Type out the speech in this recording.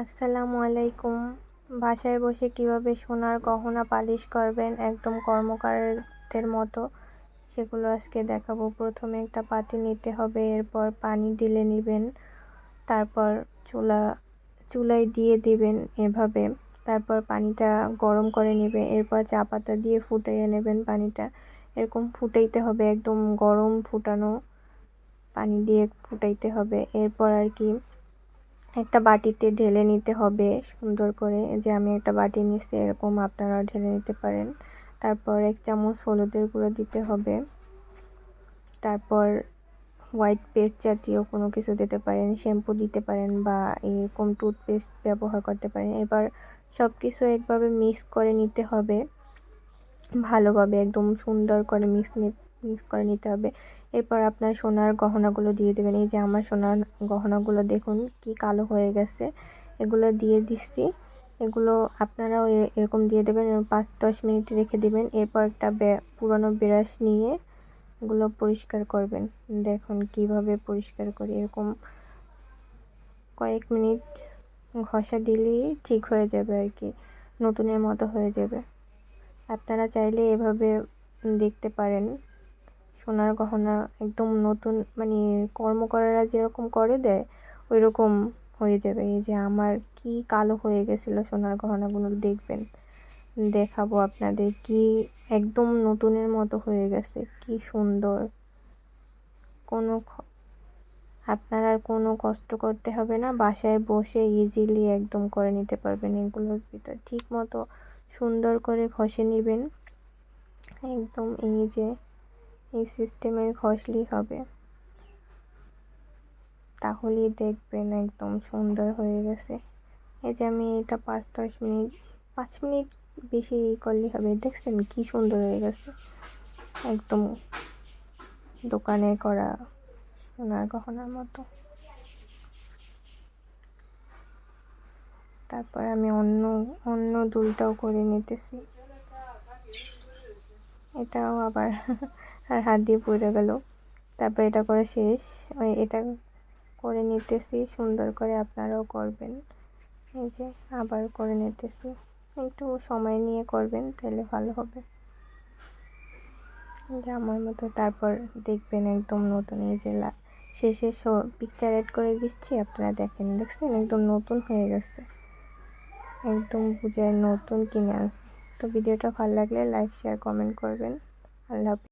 আসসালামু আলাইকুম। বাসায় বসে কীভাবে সোনার গহনা পালিশ করবেন একদম কর্মকারদের মতো? সেগুলো আজকে দেখাবো। প্রথমে একটা পাতি নিতে হবে, এরপর পানি ঢেলে নেবেন, তারপর চুলা, চুলায় দিয়ে দিবেন এভাবে, তারপর পানিটা গরম করে নেবে এরপর চা পাতা দিয়ে ফুটাইয়ে নেবেন পানিটা। এরকম ফুটাইতে হবে, একদম গরম ফুটানো পানি দিয়ে ফুটাইতে হবে। এরপর আর কি একটা বাটিতে ঢেলে নিতে হবে সুন্দর করে। যে আমি একটা বাটি নিচ্ছি এরকম আপনারা ঢেলে নিতে পারেন। তারপর এক চামচ হলুদের গুঁড়ো দিতে হবে। তারপর হোয়াইট পেস্ট জাতীয় কোনো কিছু দিতে পারেন, শ্যাম্পু দিতে পারেন বা এরকম টুথপেস্ট ব্যবহার করতে পারেন। এবার সব কিছু একভাবে মিক্স করে নিতে হবে। ভালোভাবে একদম সুন্দর করে মিক্স মিক্স করে নিতে হবে। এরপর আপনার সোনার গহনাগুলো দিয়ে দেবেন। এই যে আমার সোনার গহনাগুলো দেখুন, কি কালো হয়ে গেছে। এগুলো দিয়ে দিচ্ছি। এগুলো আপনারাও এরকম দিয়ে দেবেন পাঁচ দশ মিনিট রেখে দেবেন। এরপর একটা পুরনো ব্রাশ নিয়ে এগুলো পরিষ্কার করবেন। দেখুন কীভাবে পরিষ্কার করি। এরকম কয়েক মিনিট ঘষা দিলেই ঠিক হয়ে যাবে আর কি, নতুনের মতো হয়ে যাবে। আপনারা চাইলে এভাবে দেখতে পারেন। সোনার গহনা একদম নতুন মানে কর্মকরারা যেরকম করে দেয় ওই রকম হয়ে যাবে। এই যে আমার কি কালো হয়ে গেছিল সোনার গহনাগুলো দেখবেন। দেখাবো আপনাদের কি একদম নতুনের মতো হয়ে গেছে, কি সুন্দর। কোনো আপনার আর কোনো কষ্ট করতে হবে না, বাসায় বসে ইজিলি একদম করে নিতে পারবেন এগুলোর ভিতর। ঠিক মতো সুন্দর করে ঘষে নেবেন। একদম এই যে এই সিস্টেমের ঘষলেই হবে। তাহলেই দেখবেন একদম সুন্দর হয়ে গেছে। এই যে আমি এটা পাঁচ, দশ মিনিট, পাঁচ মিনিট বেশি করলে হবে। দেখছেন কি সুন্দর হয়ে গেছে। একদম দোকানে করা সোনার গহনার মতো। তারপর আমি অন্য অন্য দুলটাও করে নিতেছি। এটাও আবার আর হাত দিয়ে পড়ে গেল। তারপর এটা করে শেষ। এটা করে নিতেছি, সুন্দর করে আপনারাও করবেন। এই যে আবার করে নিতেছি। একটু সময় নিয়ে করবেন, তাহলে ভালো হবে। যে আমার মতো, তারপর দেখবেন একদম নতুন এই যে শেষে পিকচার অ্যাড করে দিচ্ছি, আপনারা দেখেন, দেখছেন? একদম নতুন হয়ে গেছে। একদম বুঝে নতুন কিনে আসি তো ভিডিওটা ভালো লাগলে লাইক শেয়ার কমেন্ট করবেন। আল্লাহ